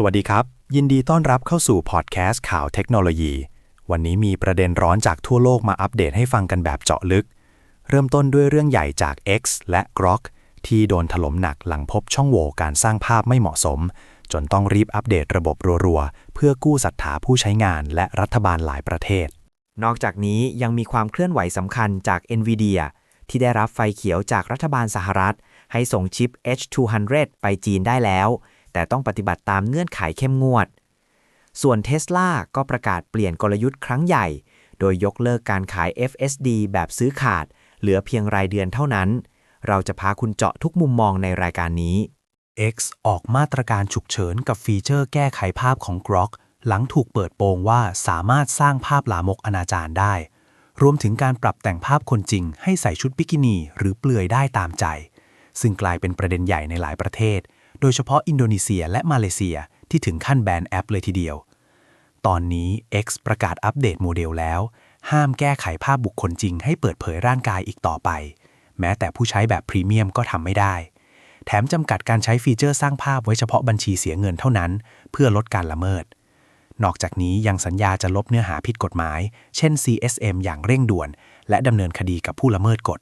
สวัสดีครับ ยินดีต้อนรับเข้าสู่พอดแคสต์ข่าวเทคโนโลยี วันนี้มีประเด็นร้อนจากทั่วโลกมาอัปเดตให้ฟังกันแบบเจาะลึก เริ่มต้นด้วยเรื่องใหญ่จาก X และ Grok ที่โดนถล่มหนักหลังพบช่องโหว่การสร้างภาพไม่เหมาะสม จนต้องรีบอัปเดตระบบรัวๆ เพื่อกู้ศรัทธาผู้ใช้งานและรัฐบาลหลายประเทศ นอกจากนี้ยังมีความเคลื่อนไหวสำคัญจาก NVIDIA ที่ได้รับไฟเขียวจากรัฐบาลสหรัฐ ให้ส่งชิป H200 ไปจีนได้แล้ว แต่ต้องปฏิบัติตามเงื่อนไขเข้มงวด ส่วน Tesla ก็ประกาศเปลี่ยนกลยุทธ์ครั้งใหญ่ โดยยกเลิกการขาย FSD แบบซื้อขาด เหลือเพียงรายเดือนเท่านั้น เราจะพาคุณเจาะทุกมุมมองในรายการนี้ X ออกมาตรการฉุกเฉินกับฟีเจอร์แก้ไขภาพของ Grok หลังถูกเปิดโปงว่าสามารถสร้างภาพลามกอนาจารได้ รวมถึงการปรับแต่งภาพคนจริง ให้ใส่ชุดบิกินีหรือเปลือยได้ตามใจ ซึ่งกลายเป็นประเด็นใหญ่ในหลายประเทศ โดยเฉพาะอินโดนีเซียและมาเลเซียที่ถึงขั้นแบนแอปเลยทีเดียว ตอนนี้ X ประกาศอัปเดตโมเดลแล้ว ห้ามแก้ไขภาพบุคคลจริงให้เปิดเผยร่างกายอีกต่อไป แม้แต่ผู้ใช้แบบพรีเมียมก็ทำไม่ได้ แถมจำกัดการใช้ฟีเจอร์สร้างภาพไว้เฉพาะบัญชีเสียเงินเท่านั้น เพื่อลดการละเมิด นอกจากนี้ยังสัญญาจะลบเนื้อหาผิดกฎหมาย เช่น CSM อย่างเร่งด่วน และดำเนินคดีกับผู้ละเมิดกฎ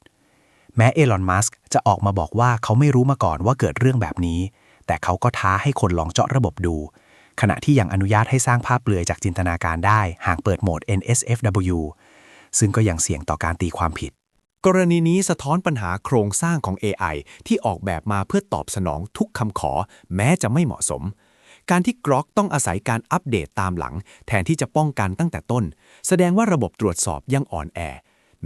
แม้เอลอน มัสก์จะออกมาบอกว่าเขาไม่รู้มาก่อนว่าเกิดเรื่องแบบนี้ แต่เขาก็ท้าให้คนลองเจาะระบบดู ขณะที่ยังอนุญาตให้สร้างภาพเปลือยจากจินตนาการได้ หากเปิดโหมด NSFW ซึ่งก็ยังเสี่ยงต่อการตีความผิด กรณีนี้สะท้อนปัญหาโครงสร้างของ AI ที่ออกแบบมาเพื่อตอบสนองทุกคำขอ แม้จะไม่เหมาะสม การที่ Grok ต้องอาศัยการอัปเดตตามหลัง แทนที่จะป้องกันตั้งแต่ต้น แสดงว่าระบบตรวจสอบยังอ่อนแอ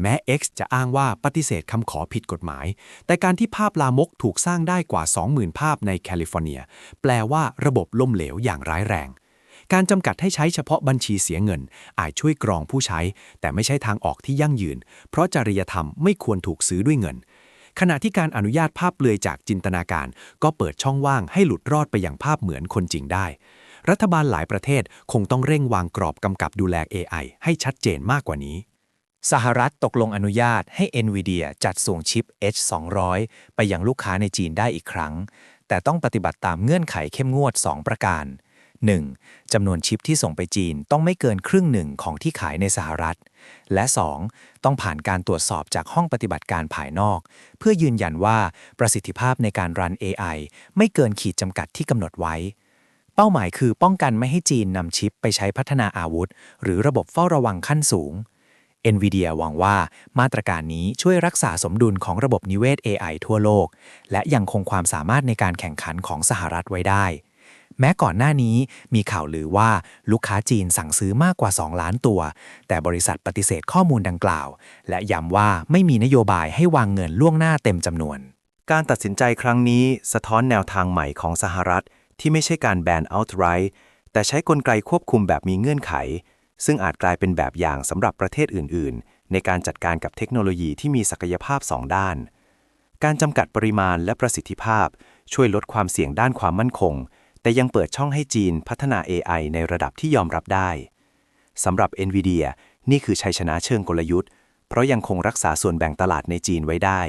แม้ X จะอ้างว่าปฏิเสธคำขอผิดกฎหมาย แต่การที่ภาพลามกถูกสร้างได้กว่า 20,000 ภาพในแคลิฟอร์เนีย แปลว่าระบบล่มเหลวอย่างร้ายแรง การจำกัดให้ใช้เฉพาะบัญชีเสียเงิน อาจช่วยกรองผู้ใช้ แต่ไม่ใช่ทางออกที่ยั่งยืน เพราะจริยธรรมไม่ควรถูกซื้อด้วยเงิน ขณะที่การอนุญาตภาพเปลือยจากจินตนาการ ก็เปิดช่องว่างให้หลุดรอดไปอย่างภาพเหมือนคนจริงได้รัฐบาลหลายประเทศคงต้องเร่งวางกรอบกำกับดูแล AI ให้ชัดเจนมากกว่านี้ สหรัฐตกลงอนุญาตให้ NVIDIA จัดส่งชิป H200 ไปยังลูกค้าในจีนได้อีกครั้ง แต่ต้องปฏิบัติตามเงื่อนไขเข้มงวด 2 ประการ 1. จำนวนชิปที่ส่งไปจีนต้องไม่เกินครึ่งหนึ่งของที่ขายในสหรัฐ และ 2. ต้องผ่านการตรวจสอบจากห้องปฏิบัติการภายนอก เพื่อยืนยันว่าประสิทธิภาพในการรัน AI ไม่เกินขีดจำกัดที่กำหนดไว้ เป้าหมายคือป้องกันไม่ให้จีนนำชิปไปใช้พัฒนาอาวุธ หรือระบบเฝ้าระวังขั้นสูง NVIDIA หวังว่ามาตรการนี้ช่วยรักษาสมดุลของระบบนิเวศ AI ทั่วโลก และยังคงความสามารถในการแข่งขันของสหรัฐไว้ได้ แม้ก่อนหน้านี้มีข่าวลือว่าลูกค้าจีนสั่งซื้อมากกว่า 2 ล้านตัว แต่บริษัทปฏิเสธข้อมูลดังกล่าว และย้ำว่าไม่มีนโยบายให้วางเงินล่วงหน้าเต็มจำนวน การตัดสินใจครั้งนี้สะท้อนแนวทางใหม่ของสหรัฐที่ไม่ใช่การแบน outright แต่ใช้กลไกควบคุมแบบมีเงื่อนไข ซึ่งอาจกลายเป็นแบบอย่างสำหรับประเทศอื่น ๆ ในการจัดการกับเทคโนโลยีที่มีศักยภาพ 2 ด้าน การจำกัดปริมาณและประสิทธิภาพ ช่วยลดความเสี่ยงด้านความมั่นคง แต่ยังเปิดช่องให้จีนพัฒนา AI ในระดับที่ยอมรับได้สำหรับ NVIDIA นี่คือชัยชนะเชิงกลยุทธ์ เพราะยังคงรักษาส่วนแบ่งตลาดในจีนไว้ได้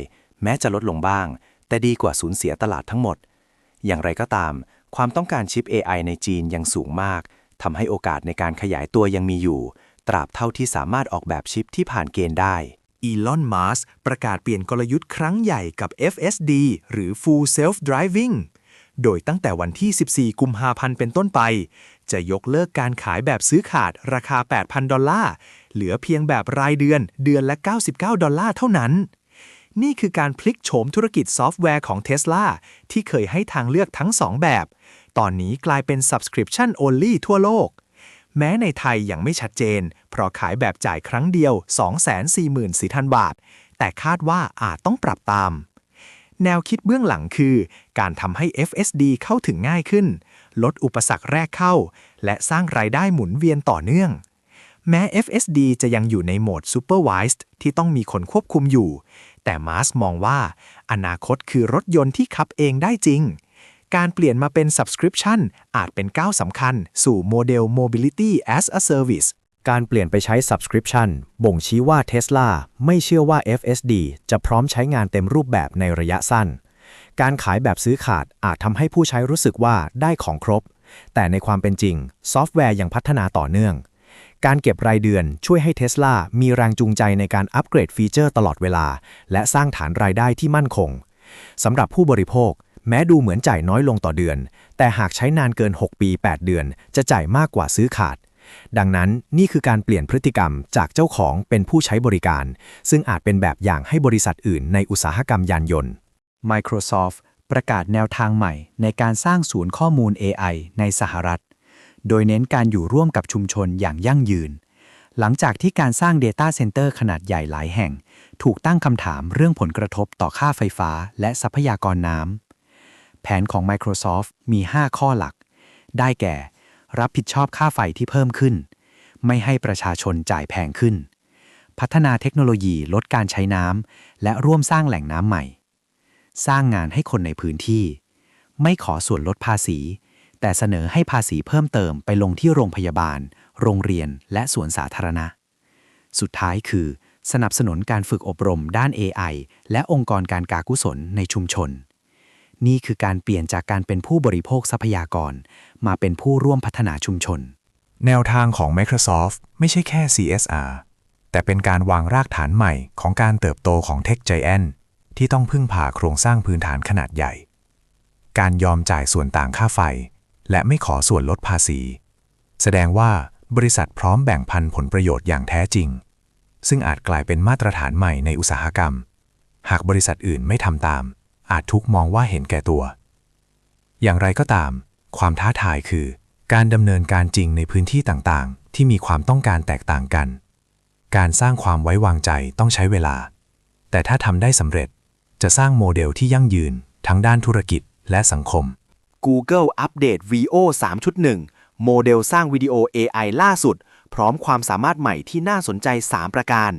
แม้จะลดลงบ้าง แต่ดีกว่าสูญเสียตลาดทั้งหมด อย่างไรก็ตาม ความต้องการชิป AI ในจีนยังสูงมาก ทำให้โอกาสในการขยายตัวยังมีอยู่ ตราบเท่าที่สามารถออกแบบชิปที่ผ่านเกณฑ์ได้อีลอนมัสประกาศเปลี่ยนกลยุทธ์ครั้งใหญ่กับ FSD หรือ Full Self Driving โดยตั้งแต่วันที่ 14 กุมภาพันธ์เป็นต้นไป จะยกเลิกการขายแบบซื้อขาดราคา 8,000 ดอลลาร์ เหลือเพียงแบบรายเดือนเดือนละ 99 ดอลลาร์เท่านั้น นี่คือการพลิกโฉมธุรกิจซอฟต์แวร์ของ Tesla ที่เคยให้ทางเลือกทั้ง 2 แบบ ตอนนี้กลายเป็น Subscription Only ทั่วโลก แม้ในไทยยังไม่ชัดเจน เพราะขายแบบจ่ายครั้งเดียว 244,000 บาท แต่คาดว่าอาจต้องปรับตาม แนวคิดเบื้องหลังคือ การทำให้ FSD เข้าถึงง่ายขึ้น ลดอุปสรรคแรกเข้า และสร้างรายได้หมุนเวียนต่อเนื่องแม้ FSD จะยังอยู่ในโหมด Supervised ที่ต้องมีคนควบคุมอยู่ แต่มาร์สมองว่า อนาคตคือรถยนต์ที่ขับเองได้จริง การเปลี่ยนมาเป็น Subscription อาจเป็นก้าวสำคัญ สู่โมเดล Mobility as a Service การเปลี่ยนไปใช้ Subscription บ่งชี้ว่า Tesla ไม่เชื่อว่า FSD จะพร้อมใช้งานเต็มรูปแบบในระยะสั้น การขายแบบซื้อขาดอาจทำให้ผู้ใช้รู้สึกว่าได้ของครบ แต่ในความเป็นจริง ซอฟต์แวร์ยังพัฒนาต่อเนื่อง การเก็บรายเดือนช่วยให้ Tesla มีแรงจูงใจในการอัปเกรดฟีเจอร์ตลอดเวลา และสร้างฐานรายได้ที่มั่นคงสำหรับผู้บริโภค แม้ดูเหมือนจ่ายน้อยลงต่อเดือน แต่หากใช้นานเกิน 6 ปี 8 เดือน จะจ่ายมากกว่าซื้อขาด ดังนั้นนี่คือการเปลี่ยนพฤติกรรมจากเจ้าของเป็นผู้ใช้บริการ ซึ่งอาจเป็นแบบอย่างให้บริษัทอื่นในอุตสาหกรรมยานยนต์ Microsoft ประกาศแนวทางใหม่ในการสร้างศูนย์ข้อมูล AI ในสหรัฐ โดยเน้นการอยู่ร่วมกับชุมชนอย่างยั่งยืน หลังจากที่การสร้าง Data Center ขนาดใหญ่หลายแห่ง ถูกตั้งคำถามเรื่องผลกระทบต่อค่าไฟฟ้าและทรัพยากรน้ำ แผนของ Microsoft มี 5 ข้อหลัก ได้แก่ รับผิดชอบค่าไฟที่เพิ่มขึ้น ไม่ให้ประชาชนจ่ายแพงขึ้น พัฒนาเทคโนโลยีลดการใช้น้ำ และร่วมสร้างแหล่งน้ำใหม่ สร้างงานให้คนในพื้นที่ ไม่ขอส่วนลดภาษี แต่เสนอให้ภาษีเพิ่มเติมไปลงที่โรงพยาบาล โรงเรียน และสวนสาธารณะ สุดท้ายคือ สนับสนุนการฝึกอบรมด้าน AI และองค์กรการกากุศลในชุมชน นี่คือการเปลี่ยนจากการเป็นผู้บริโภคทรัพยากร มาเป็นผู้ร่วมพัฒนาชุมชน แนวทางของ Microsoft ไม่ใช่แค่ CSR แต่เป็นการวางรากฐานใหม่ของการเติบโตของ Tech Giant ที่ต้องพึ่งพาโครงสร้างพื้นฐานขนาดใหญ่ การยอมจ่ายส่วนต่างค่าไฟ และไม่ขอส่วนลดภาษี แสดงว่าบริษัทพร้อมแบ่งพันผลประโยชน์อย่างแท้จริง ซึ่งอาจกลายเป็นมาตรฐานใหม่ในอุตสาหกรรม หากบริษัทอื่นไม่ทำตาม อาจทุกมองว่าเห็นแก่ตัว อย่างไรก็ตาม ความท้าทายคือ การดำเนินการจริงในพื้นที่ต่างๆ ที่มีความต้องการแตกต่างกัน การสร้างความไว้วางใจต้องใช้เวลา แต่ถ้าทำได้สำเร็จจะสร้างโมเดลที่ยั่งยืน ทั้งด้านธุรกิจและสังคม Google อัปเดต VO 3.1 โมเดลสร้างวิดีโอ AI ล่าสุด พร้อมความสามารถใหม่ที่น่าสนใจ 3 ประการ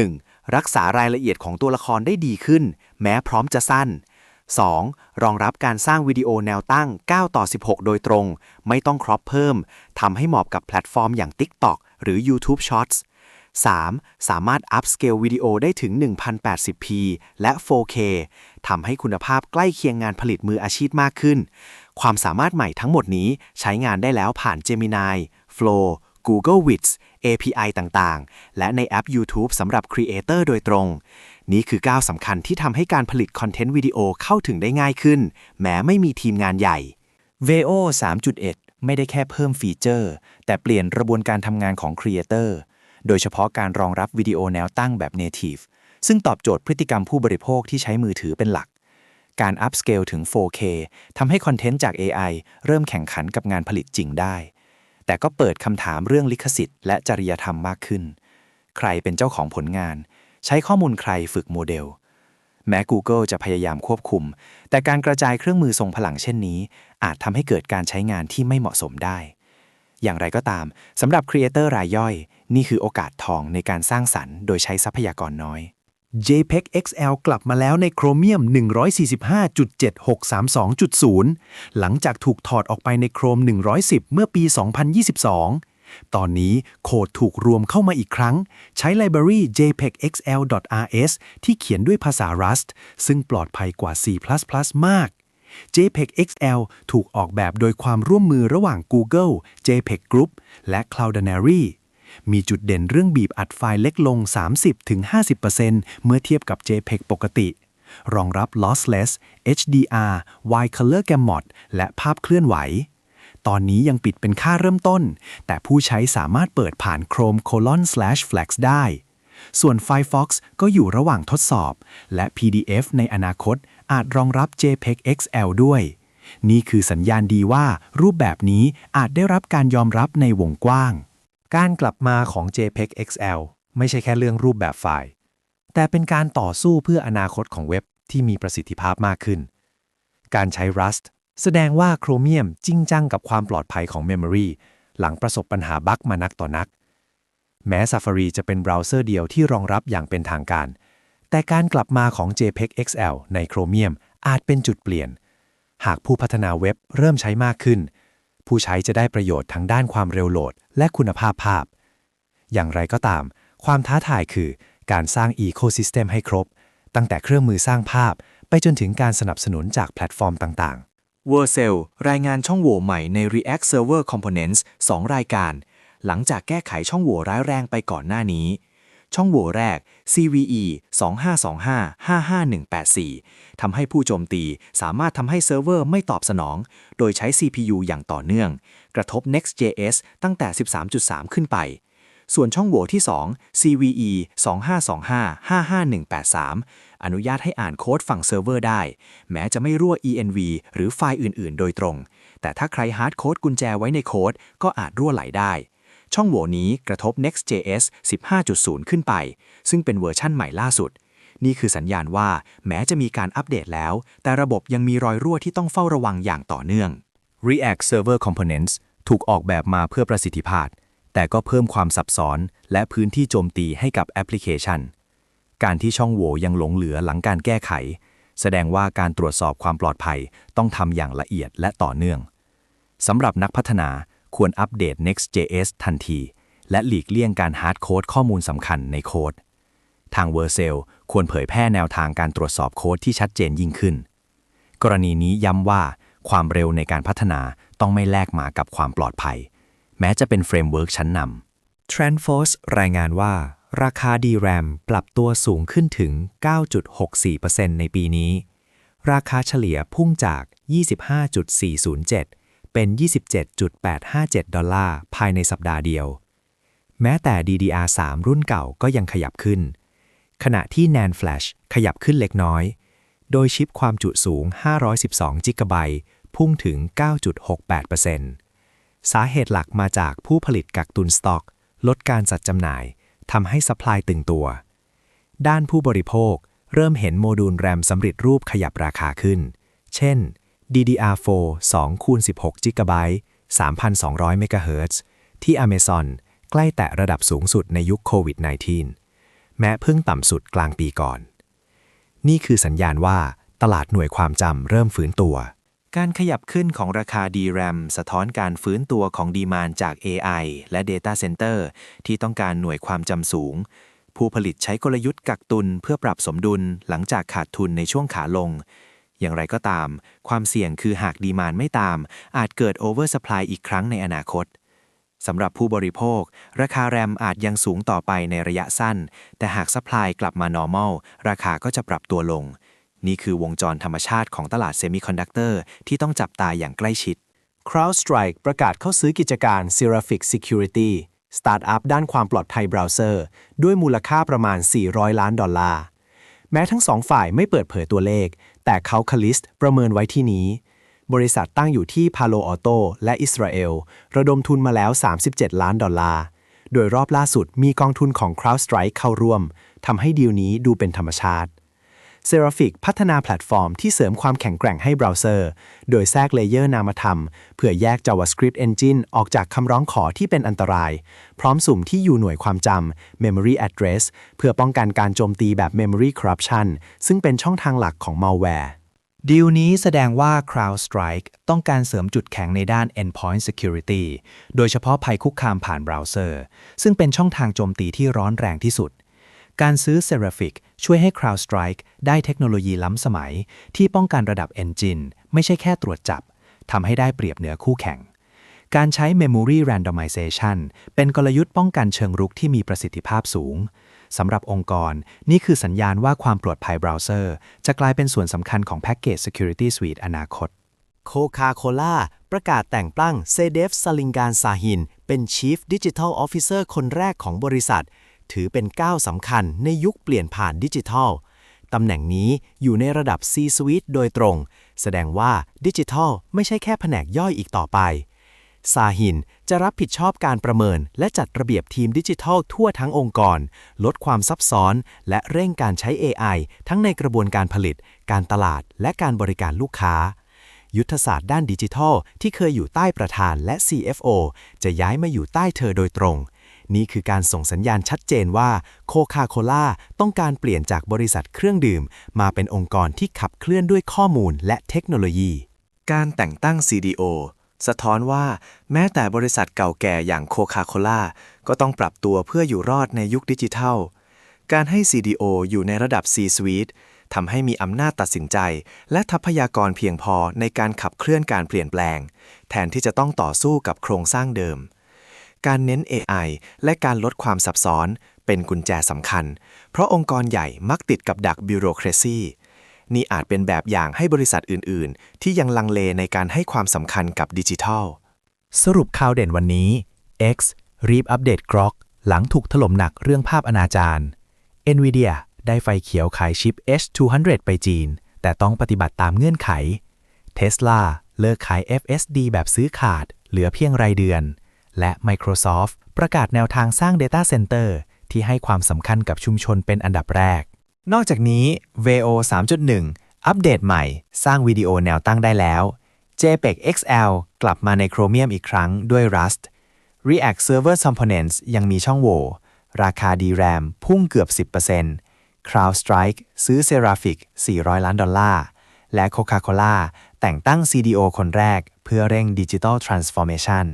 1. รักษารายละเอียดของตัวละครได้ดีขึ้น แม้พร้อมจะสั้น 2. รองรับการสร้างวิดีโอแนวตั้ง 9 ต่อ 16 โดยตรง ไม่ต้องครอปเพิ่ม ทำให้เหมาะกับแพลตฟอร์มอย่าง TikTok หรือ YouTube Shorts 3. สามารถอัพสเกลวิดีโอได้ถึง 1080p และ 4K ทำให้คุณภาพใกล้เคียงงานผลิตมืออาชีพมากขึ้น ความสามารถใหม่ทั้งหมดนี้ใช้งานได้แล้วผ่าน Gemini, Flow, Google Wits, API ต่างๆ และในแอป YouTube สำหรับ Creator โดยตรง นี่คือก้าวสำคัญที่ทำให้การผลิตคอนเทนต์วิดีโอเข้าถึงได้ง่ายขึ้น แม้ไม่มีทีมงานใหญ่ VO 3.1 ไม่ได้แค่เพิ่มฟีเจอร์ แต่เปลี่ยนกระบวนการทำงานของ Creator โดยเฉพาะการรองรับวิดีโอแนวตั้งแบบ Native ซึ่งตอบโจทย์พฤติกรรมผู้บริโภคที่ใช้มือถือเป็นหลัก การอัพสเกลถึง 4K ทำให้คอนเทนต์จาก AI เริ่มแข่งขันกับงานผลิตจริงได้ แต่ก็เปิดคำถามเรื่องลิขสิทธิ์และจริยธรรมมากขึ้น ใครเป็นเจ้าของผลงาน ใช้ข้อมูลใครฝึกโมเดล แม้ Google จะพยายามควบคุม แต่การกระจายเครื่องมือทรงพลังเช่นนี้ อาจทำให้เกิดการใช้งานที่ไม่เหมาะสมได้ อย่างไรก็ตามสำหรับครีเอเตอร์รายย่อย นี่คือโอกาสทองในการสร้างสรรค์ โดยใช้ทรัพยากรน้อย JPEG XL กลับมาแล้วใน Chromium 145.7632.0 หลังจากถูกถอดออกไปใน Chrome 110 เมื่อปี 2022 ตอนนี้โคดถูกรวมเข้ามาอีกครั้ง ใช้ไลบรารี jpegxl.rs ที่เขียนด้วยภาษา Rust ซึ่งปลอดภัยกว่า C++ มาก JPEG XL ถูกออกแบบโดยความร่วมมือระหว่าง Google, JPEG Group และ Cloudinary มีจุดเด่นเรื่องบีบอัดไฟล์เล็กลง 30-50%เมื่อเทียบกับ JPEG ปกติ รองรับ lossless HDR Wide Color Gamut และภาพเคลื่อนไหว ตอนนี้ยังปิดเป็นค่าเริ่มต้น แต่ผู้ใช้สามารถเปิดผ่าน Chrome colon slash flex ได้ ส่วน Firefox ก็อยู่ระหว่างทดสอบ และ PDF ในอนาคตอาจรองรับ JPEG XL ด้วยนี่คือสัญญาณดีว่ารูปแบบนี้อาจได้รับการยอมรับในวงกว้าง การกลับมาของ JPEG XL ไม่ใช่แค่เรื่องรูปแบบไฟล์ แต่เป็นการต่อสู้เพื่ออนาคตของเว็บที่มีประสิทธิภาพมากขึ้น การใช้ Rust แสดงว่า Chromium จริงจังกับความปลอดภัยของ Memory หลังประสบปัญหาบั๊กมานักต่อนัก แม้ Safari จะเป็นเบราว์เซอร์เดียวที่รองรับอย่างเป็นทางการ แต่การกลับมาของ JPEG XL ใน Chromium อาจเป็นจุดเปลี่ยน หากผู้พัฒนาเว็บเริ่มใช้มากขึ้น ผู้ใช้จะได้ประโยชน์ทั้งด้านความเร็วโหลด และคุณภาพภาพ อย่างไรก็ตาม ความท้าทายคือการสร้างอีโคซิสเต็มให้ครบ ตั้งแต่เครื่องมือสร้างภาพ ไปจนถึงการสนับสนุนจากแพลตฟอร์มต่างๆ w o r c e l รายงานช่องโหว่ใหม่ใน React Server Components 2 รายการ หลังจากแก้ไขช่องโหว่ร้ายแรงไปก่อนหน้านี้ ช่องโหว่แรก CVE 2525-55184 ทำให้ผู้โจมตีสามารถทำให้เซิร์ฟเวอร์ไม่ตอบสนอง โดยใช้ CPU อย่างต่อเนื่อง กระทบ Next.js ตั้งแต่ 13.3 ขึ้นไป ส่วนช่องโหว่ที่ 2 CVE 2525-55183 อนุญาตให้อ่านโค้ดฝั่งเซิร์ฟเวอร์ได้ แม้จะไม่รั่ว env หรือไฟล์อื่น ๆ โดยตรง แต่ถ้าใครฮาร์ดโค้ดกุญแจไว้ในโค้ดก็อาจรั่วไหลได้ ช่องโหว่นี้กระทบ Next.js 15.0 ขึ้นไป ซึ่งเป็นเวอร์ชั่นใหม่ล่าสุด นี่คือสัญญาณว่าแม้จะมีการอัปเดตแล้ว แต่ระบบยังมีรอยรั่วที่ต้องเฝ้าระวังอย่างต่อเนื่อง React Server Components ถูกออกแบบมาเพื่อประสิทธิภาพ แต่ก็เพิ่มความซับซ้อน และพื้นที่โจมตีให้กับแอปพลิเคชัน การที่ช่องโหว่ยังหลงเหลือหลังการแก้ไข แสดงว่าการตรวจสอบความปลอดภัยต้องทำอย่างละเอียดและต่อเนื่องสำหรับนักพัฒนา ควรอัปเดต Next.js ทันที และหลีกเลี่ยงการฮาร์ดโค้ดข้อมูลสำคัญในโค้ด ทาง v e r c e l ควรเผยแพร่แนวทางการตรวจสอบโค้ดที่ชัดเจนยิ่งขึ้น กรณีนี้ย้ำว่าความเร็วในการพัฒนาต้องไม่แลกมากับความปลอดภัย แม้จะเป็นเฟรมเวิร์กชั้นนำ TrendForce รายงานว่า ราคา DRAM ปรับตัวสูงขึ้นถึง 9.64%ในปีนี้ ราคาเฉลี่ยพุ่งจาก 25.407 เป็น 27.857 ดอลลาร์ภายในสัปดาห์เดียว แม้แต่ DDR3 รุ่นเก่าก็ยังขยับขึ้น ขณะที่ NAND Flash ขยับขึ้นเล็กน้อย โดยชิปความจุสูง 512 จิกะไบต์พุ่งถึง 9.68%สาเหตุหลักมาจากผู้ผลิตกักตุนสต็อก ลดการจัดจำหน่ายทำให้สป라이ตึงตัว ด้านผู้บริโภคเริ่มเห็นโมดูลแรมสำเร็จรูปขยับราคาขึ้น เช่น DDR4 2คูณ16จิกะไบต์3,200เมกะเฮิรตซ์ที่ Amazon ใกล้แตะระดับสูงสุดในยุคโควิด -19 แม้เพิ่งต่ำสุดกลางปีก่อน นี่คือสัญญาณว่าตลาดหน่วยความจำเริ่มฟื้นตัว การขยับขึ้นของราคา DRAM สะท้อนการฟื้นตัวของดีมานจาก AI และ Data Center ที่ต้องการหน่วยความจำสูง ผู้ผลิตใช้กลยุทธ์กักตุนเพื่อปรับสมดุลหลังจากขาดทุนในช่วงขาลง อย่างไรก็ตาม ความเสี่ยงคือหากดีมานไม่ตาม อาจเกิด Oversupply อีกครั้งในอนาคตสำหรับผู้บริโภค ราคาแรมอาจยังสูงต่อไปในระยะสั้น แต่หากสป라이กลับมา normal ราคาก็จะปรับตัวลง นี่คือวงจรธรรมชาติของตลาดเซมิคอนดักเตอร์ที่ต้องจับตาอย่างใกล้ชิด CrowdStrike ประกาศเข้าซื้อกิจการ Seraphic Security สตาร์ทอัพด้านความปลอดภัยเบราว์เซอร์ ด้วยมูลค่าประมาณ 400 ล้านดอลลาร์ แม้ทั้งสองฝ่ายไม่เปิดเผยตัวเลข แต่เขาคลิสต์ประเมินไว้ที่นี้ บริษัทตั้งอยู่ที่พาโลออโตและอิสราเอล ระดมทุนมาแล้ว 37 ล้านดอลลาร์ โดยรอบล่าสุดมีกองทุนของ CrowdStrike เข้าร่วมทำให้ดีลนี้ดูเป็นธรรมชาติ s e r a p h i c พัฒนาแพลตฟอร์มที่เสริมความแข็งแกร่งให้เบราว์เซอร์ โดยแทรกเลเยอร์นามธรรม เพื่อแยก JavaScript Engine ออกจากคำร้องขอที่เป็นอันตราย พร้อมสุ่มที่อยู่หน่วยความจำ Memory Address เพื่อป้องกันการโจมตีแบบ Memory Corruption ซึ่งเป็นช่องทางหลักของ malware ดีลนี้แสดงว่า CrowdStrike ต้องการเสริมจุดแข็งในด้าน Endpoint Security โดยเฉพาะภัยคุกคามผ่านเบราว์เซอร์ ซึ่งเป็นช่องทางโจมตีที่ร้อนแรงที่สุด การซื้อ Seraphic ช่วยให้ CrowdStrike ได้เทคโนโลยีล้ำสมัย ที่ป้องกันระดับ Engine ไม่ใช่แค่ตรวจจับทำให้ได้เปรียบเหนือคู่แข่ง การใช้ Memory Randomization เป็นกลยุทธ์ป้องกันเชิงรุกที่มีประสิทธิภาพสูงสำหรับองค์กร นี่คือสัญญาณว่าความปลอดภัยเบราว์เซอร์ จะกลายเป็นส่วนสำคัญของแพ็กเกจ Security Suite อนาคตโคคาโคล่าประกาศแต่งตั้งเซเดฟสลิงการซาฮิน เป็น Chief Digital Officer คนแรกของบริษัท ถือเป็นก้าวสำคัญในยุคเปลี่ยนผ่านดิจิทัล ตำแหน่งนี้อยู่ในระดับ C-Suite โดยตรง แสดงว่าดิจิทัลไม่ใช่แค่แผนกย่อยอีกต่อไป ซาฮินจะรับผิดชอบการประเมิน และจัดระเบียบทีมดิจิทัลทั่วทั้งองค์กร ลดความซับซ้อน และเร่งการใช้ AI ทั้งในกระบวนการผลิต การตลาด และการบริการลูกค้ายุทธศาสตร์ด้านดิจิทัล ที่เคยอยู่ใต้ประธานและ CFO จะย้ายมาอยู่ใต้เธอโดยตรง นี่คือการส่งสัญญาณชัดเจนว่าโคคาโคล่าต้องการเปลี่ยนจากบริษัทเครื่องดื่ม มาเป็นองค์กรที่ขับเคลื่อนด้วยข้อมูลและเทคโนโลยี การแต่งตั้ง CDO สะท้อนว่าแม้แต่บริษัทเก่าแก่อย่างโคคาโคล่าก็ต้องปรับตัวเพื่ออยู่รอดในยุคดิจิทัล การให้ CDO อยู่ในระดับ C-Suite ทำให้มีอำนาจตัดสินใจ และทรัพยากรเพียงพอในการขับเคลื่อนการเปลี่ยนแปลง แทนที่จะต้องต่อสู้กับโครงสร้างเดิม การเน้น AI และการลดความซับซ้อน เป็นกุญแจสำคัญ เพราะองค์กรใหญ่มักติดกับดักบิโรครซีนี่อาจเป็นแบบอย่างให้บริษัทอื่น ๆ ที่ยังลังเลในการให้ความสำคัญกับดิจิทัล สรุปข่าวเด่นวันนี้ X รีบอัปเดต Grok หลังถูกถล่มหนักเรื่องภาพอนาจาร NVIDIA ได้ไฟเขียวขายชิป H200 ไปจีน แต่ต้องปฏิบัติตามเงื่อนไข Tesla เลิกขาย FSD แบบซื้อขาด เหลือเพียงรายเดือน และ Microsoft ประกาศแนวทางสร้าง Data Center ที่ให้ความสำคัญกับชุมชนเป็นอันดับแรก นอกจากนี้ VO 3.1 อัปเดตใหม่ สร้างวิดีโอแนวตั้งได้แล้ว JPEG XL กลับมาใน Chromium อีกครั้งด้วย Rust React Server Components ยังมีช่องโหว่ราคา DRAM พุ่งเกือบ 10% CrowdStrike ซื้อ Seraphic 400 ล้านดอลลาร์ และ Coca-Cola แต่งตั้ง CDO คนแรก เพื่อเร่ง Digital Transformation